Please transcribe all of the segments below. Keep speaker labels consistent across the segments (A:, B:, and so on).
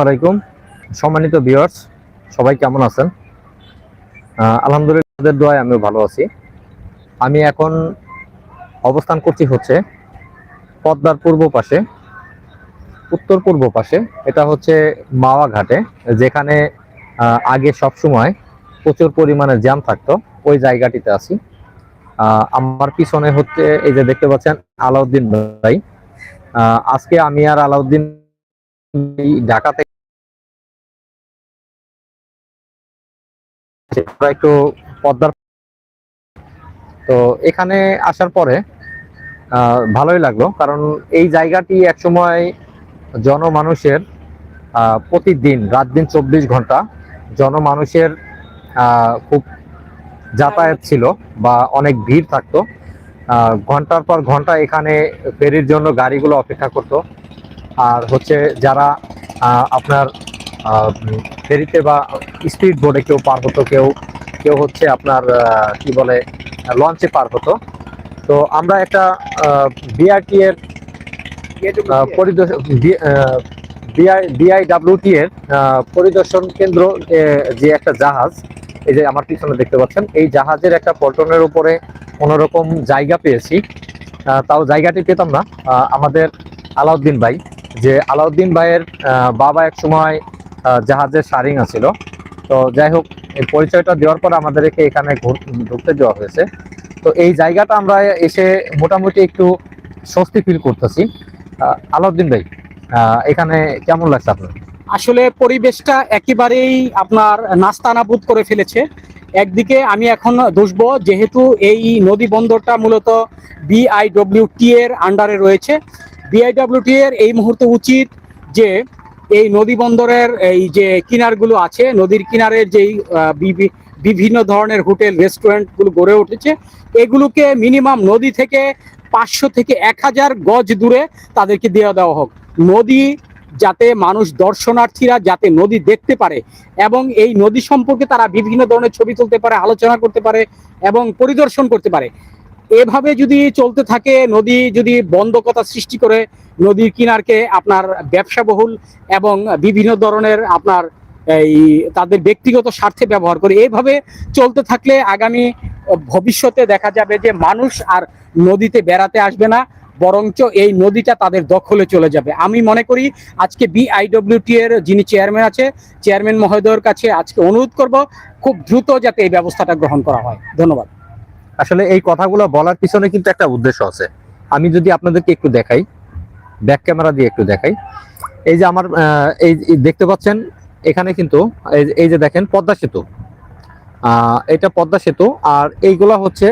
A: আলাইকুম। সম্মানিত ভিউয়ার্স সবাই কেমন আছেন? আলহামদুলিল্লাহ দোয়ায় আমিও ভালো আছি। আমি এখন অবস্থান করছি হচ্ছে পদ্মার পূর্ব পাশে, উত্তর পূর্ব পাশে। এটা হচ্ছে মাওয়া ঘাটে, যেখানে আগে সব সময় প্রচুর পরিমাণে জ্যাম থাকতো। ওই জায়গাটিতে আছি। আমার পিছনে হচ্ছে এই যে দেখতে পাচ্ছেন আলাউদ্দিন ভাই। আজকে আমি আর আলাউদ্দিন ঢাকা আমরা একটু পদ্মার তো এখানে আসার পরে ভালোই লাগল, কারণ এই জায়গাটি একসময় জনমানুষের প্রতিদিন, রাত দিন চব্বিশ ঘণ্টা জনমানুষের খুব যাতায়াত ছিল বা অনেক ভিড় থাকতো। ঘণ্টার পর ঘণ্টা এখানে ফেরির জন্য গাড়িগুলো অপেক্ষা করতো। আর হচ্ছে যারা আপনার ফেরিতে বা স্পিড বোর্ডে কেউ পার হতো কেউ কেউ হচ্ছে আপনার কি বলে লঞ্চে পার হতো। তো আমরা একটা বিআরটি এর পরিদর্শন বিআইডাব্লিউটি এর পরিদর্শন কেন্দ্র যে একটা জাহাজ এই যে আমার পিছনে দেখতে পাচ্ছেন এই জাহাজের একটা পল্টনের উপরে কোনোরকম জায়গা পেয়েছি। তাও জায়গাটি পেতাম না। আমাদের আলাউদ্দিন ভাই যে আলাউদ্দিন ভাইয়ের আহ, বাবা এক সময় জাহাজের সারিং আছিল তো যাই হোক, এই পরিচয়টা দেওয়ার পর আমাদেরকে এখানে ঢুকতে দেওয়া হয়েছে। তো এই জায়গাটা আমরা এসে মোটামুটি একটু স্বস্তি ফিল করতেছি। আলাউদ্দিন ভাই এখানে কেমন লাগছে আপনার?
B: আসলে পরিবেশটা একেবারেই আপনার নাস্তানাবুদ করে ফেলেছে। একদিকে আমি এখন দুষব, যেহেতু এই নদী বন্দরটা মূলত বিআইডব্লিউটি এর আন্ডারে রয়েছে। বিআইডব্লিউটি এর এই মুহূর্তে উচিত যে এই নদী বন্দরের এই যে কিনারগুলো আছে, নদীর কিনারের যেই বিভিন্ন ধরনের হোটেল, রেস্টুরেন্টগুলো গড়ে উঠেছে, এগুলোকে মিনিমাম নদী থেকে পাঁচশো থেকে এক হাজার গজ দূরে তাদেরকে দেওয়া দেওয়া হোক। নদী যাতে মানুষ দর্শনার্থীরা যাতে নদী দেখতে পারে এবং এই নদী সম্পর্কে তারা বিভিন্ন ধরনের ছবি তুলতে পারে, আলোচনা করতে পারে এবং পরিদর্শন করতে পারে। এভাবে যদি চলতে থাকে, নদী যদি বন্ধকতা সৃষ্টি করে, নদীর কিনারকে আপনার ব্যবসাবহুল এবং বিভিন্ন ধরনের আপনার এই তাদের ব্যক্তিগত স্বার্থে ব্যবহার করে এইভাবে চলতে থাকলে আগামী ভবিষ্যতে দেখা যাবে যে মানুষ আর নদীতে বেড়াতে আসবে না, বরঞ্চ এই নদীটা তাদের দখলে চলে যাবে। আমি মনে করি আজকে বিআইডব্লিউটি এর যিনি চেয়ারম্যান আছে, চেয়ারম্যান মহোদয়ের কাছে আজকে অনুরোধ করব, খুব দ্রুত যাতে এই ব্যবস্থাটা গ্রহণ করা হয়। ধন্যবাদ।
A: আসলে এই কথাগুলো বলার পিছনে কিন্তু একটা উদ্দেশ্য আছে। আমি যদি আপনাদেরকে একটু দেখাই ব্যাক ক্যামেরা দিয়ে একটু দেখাই। এই যে আমার এই দেখতে পাচ্ছেন, এখানে কিন্তু এই যে- দেখেন, পদ্মা সেতু। এটা পদ্মা সেতু, আর এইগুলা হচ্ছে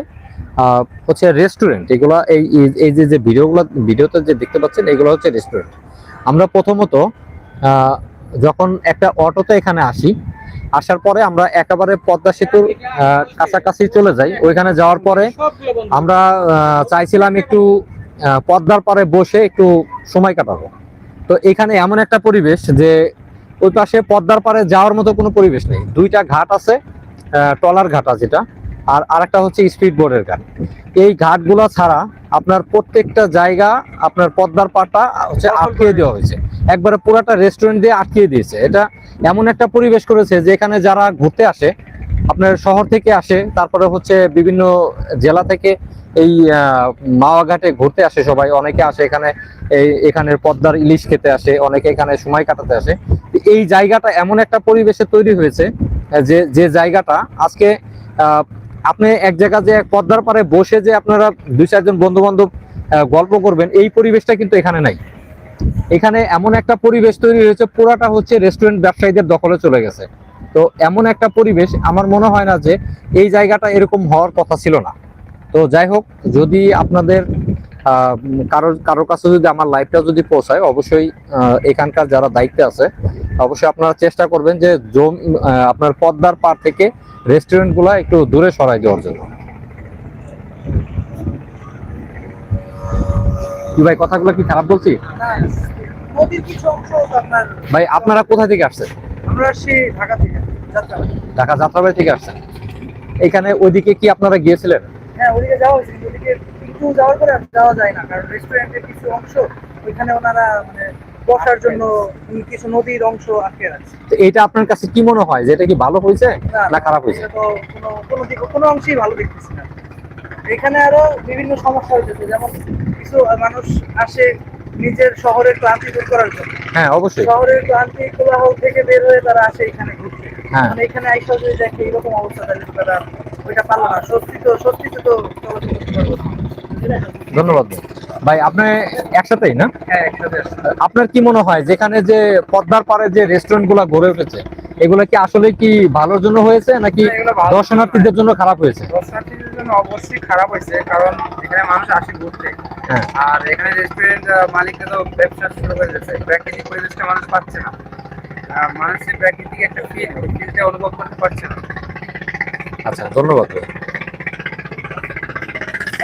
A: হচ্ছে রেস্টুরেন্ট এগুলা এই, এই- যে যে ভিডিওগুলো, ভিডিওতে যে দেখতে পাচ্ছেন, এগুলো হচ্ছে রেস্টুরেন্ট আমরা প্রথমত যখন একটা অটোতে এখানে আসি আসার পরে আমরা একেবারে পদ্মা সেতুর কাছাকাছি চলে যাই। ওইখানে যাওয়ার পরে আমরা চাইছিলাম একটু পদ্মার পারে বসে একটু সময় কাটাবো। তো এখানে এমন একটা পরিবেশ যে ওই পাশে পদ্মার পারে যাওয়ার মতো কোনো পরিবেশ নেই। দুইটা ঘাট আছে আহ, ট্রলার ঘাট আছে যেটা আর আরেকটা হচ্ছে স্পিড বোর্ডের ঘাট। এই ঘাটগুলো ছাড়া আপনার প্রত্যেকটা জায়গা আপনার পদ্মার পাটা হচ্ছে আটকিয়ে দেওয়া হয়েছে। একবারে পুরাটা রেস্টুরেন্ট দিয়ে আটকিয়ে দিয়েছে। এটা এমন একটা পরিবেশ করেছে যে এখানে যারা ঘুরতে আসে আপনার শহর থেকে আসে তারপরে হচ্ছে বিভিন্ন জেলা থেকে এই আহ, মাওয়া ঘাটে ঘুরতে আসে সবাই। অনেকে আসে এখানে এই এখানের পদ্মার ইলিশ খেতে আসে অনেকে এখানে সময় কাটাতে আসে। এই জায়গাটা এমন একটা পরিবেশে তৈরি হয়েছে যে যে জায়গাটা আজকে আপনি এক জায়গা যে পদ্মার পারে বসে যে আপনারা দুই চারজন বন্ধু বান্ধব গল্প করবেন এই পরিবেশটা কিন্তু এখানে নাই। এখানে এমন একটা পরিবেশ তৈরি হয়েছে, পুরাটা হচ্ছে রেস্টুরেন্ট ব্যবসায়ীদের দখলে চলে গেছে। তো এমন একটা পরিবেশ, আমার মনে হয় না যে এই জায়গাটা এরকম হওয়ার কথা ছিল না। তো যাই হোক, যদি আপনাদের কারোর কারোর কাছে যদি আমার লাইফটা যদি পৌঁছায়, অবশ্যই এখানকার যারা দায়িত্বে আছে, অবশ্যই আপনারা চেষ্টা করবেন যে জম আপনার পদ্মার পার থেকে রেস্টুরেন্টগুলা একটু দূরে সরাই দেওয়ার জন্য। কি ভাই, কথাগুলো কি খারাপ বলছি? ভাই আপনারা কোথা থেকে আসছেন?
C: আমরা আসছি ঢাকা থেকে
A: ঢাকা যাত্রাবাড়ি থেকে আসছেন। এখানে ওইদিকে কি আপনারা গিয়েছিলেন?
C: হ্যাঁ যাওয়া হয়েছে কিন্তু যাওয়ার পরে যাওয়া যায় না কারণ রেস্টুরেন্টের কিছু অংশ ওইখানে ওনারা মানে বসার জন্য কিছু নদীর অংশ আটকে রাখছে।
A: তো এটা আপনার কাছে কি মনে হয় যে এটা কি ভালো হয়েছে না খারাপ হয়েছে?
C: তো কোনো কোনো দিকে কোনো অংশেই ভালো দেখতেছি না। এখানে আরও বিভিন্ন সমস্যা হয়েছে যেমন কিছু মানুষ আসে নিজের শহরের ক্লান্তি দূর করার জন্য
A: হ্যাঁ অবশ্যই
C: শহরের ক্লান্তি কোলাহল থেকে বের হয়ে তারা আসে এখানে ঘুরতে
A: হ্যাঁ।
C: মানে এখানে আইসা যদি দেখে এরকম অবস্থা তাহলে তারা ওইটা পারল না সত্যি তো সত্যি তো চলাচল করতে পারব না।
A: ধন্যবাদ ভাই। আপনি একসাথেই না?
C: হ্যাঁ একসাথে
A: আপনার কি মনে হয় যেখানে যে পদ্মার পারে যে রেস্টুরেন্টগুলা গড়ে উঠেছে এগুলো কি আসলে কি ভালোর জন্য হয়েছে নাকি দর্শনার্থীদের জন্য খারাপ হয়েছে?
D: দর্শনার্থীদের জন্য অবশ্যই খারাপ হয়েছে কারণ এখানে মানুষ আসে ঘুরতে।
A: হ্যাঁ।
D: আর এখানে রেস্টুরেন্ট মালিকরা তো ব্যবসা শুরু করে দিয়েছে প্রাকৃতিক পরিবেশটা মানুষ পাচ্ছে না। মানুষের প্রাকৃতিক একটা ফিল ফিলটা অনুভব করতে পারছে না।
A: আচ্ছা ধন্যবাদ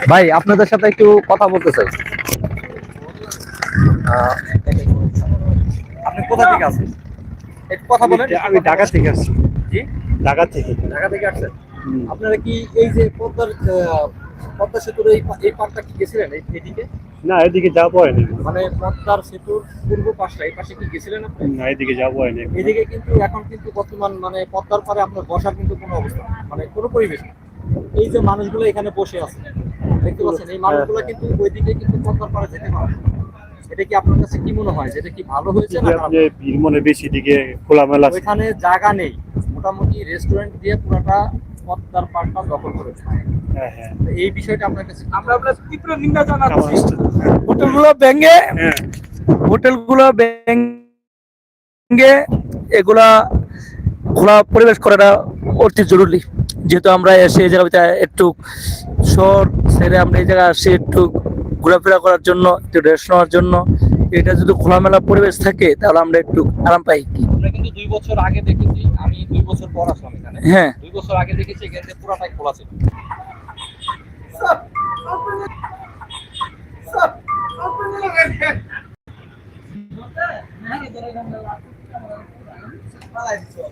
A: ভাই। আপনাদের সাথে একটু কথা বলতে চাই। আপনি কোথা থেকে আসছেন? একটু কথা বলেন।
E: আমি ঢাকা থেকে আসছি।
A: জি?
E: ঢাকা থেকে।
A: ঢাকা থেকে আসছেন? আপনারা কি এই যে পদ্মার পদ্মা সেতুর এই এই পার্কটা কি গেছিলেন এদিকে?
E: না এদিকে যাওয়া পড়েনি
A: মানে পদ্মার সেতুর পূর্ব পাশটা এই পাশে কি গেছিলেন আপনি?
E: না এদিকে যাওয়া পড়েনি
A: এদিকে কিন্তু এখন কিন্তু বর্তমান মানে পদ্মার পারে আপনার বসার কিন্তু কোনো অবস্থা মানে কোনো পরিবেশ নেই। এই যে মানুষগুলো এখানে বসে আছে। দেখতে পাচ্ছেন এই মানুষগুলো কিন্তু ওইদিকে কিন্তু পদ্মার পারে যেতে পারে? এটা কি আপনার কাছে কি মনে হয় যেটা কি ভালো হয়েছে না
E: যে ভিড় মনে বেশি দিকে খোলামেলা
A: ওইখানে জায়গা নেই। মোটামুটি রেস্টুরেন্ট দিয়ে পুরোটা পদ্মার পাড়টা দখল করেছে
E: হ্যাঁ হ্যাঁ।
A: তো এই বিষয়টা আপনার কাছে
B: আমরা আপনার তীব্র নিন্দা জানাচ্ছি। হোটেলগুলো ভেঙে
E: হ্যাঁ।
B: হোটেলগুলো ভেঙে এগুলা খোলা পরিবেশ করাটা অতি জরুরি। যেহেতু আমরা এসে এই একটু শহর ছেড়ে আমরা এই জায়গায় আসি একটু ঘোরাফেরা করার জন্য একটু রেস্ট নেওয়ার জন্য। এটা যদি খোলামেলা পরিবেশ থাকে তাহলে আমরা একটু আরাম পাই
A: আমরা কিন্তু দুই বছর আগে দেখেছি আমি দুই বছর পর আসলাম এখানে।
B: হ্যাঁ।
A: দুই বছর আগে দেখেছি এখানে পুরাটাই খোলা ছিল।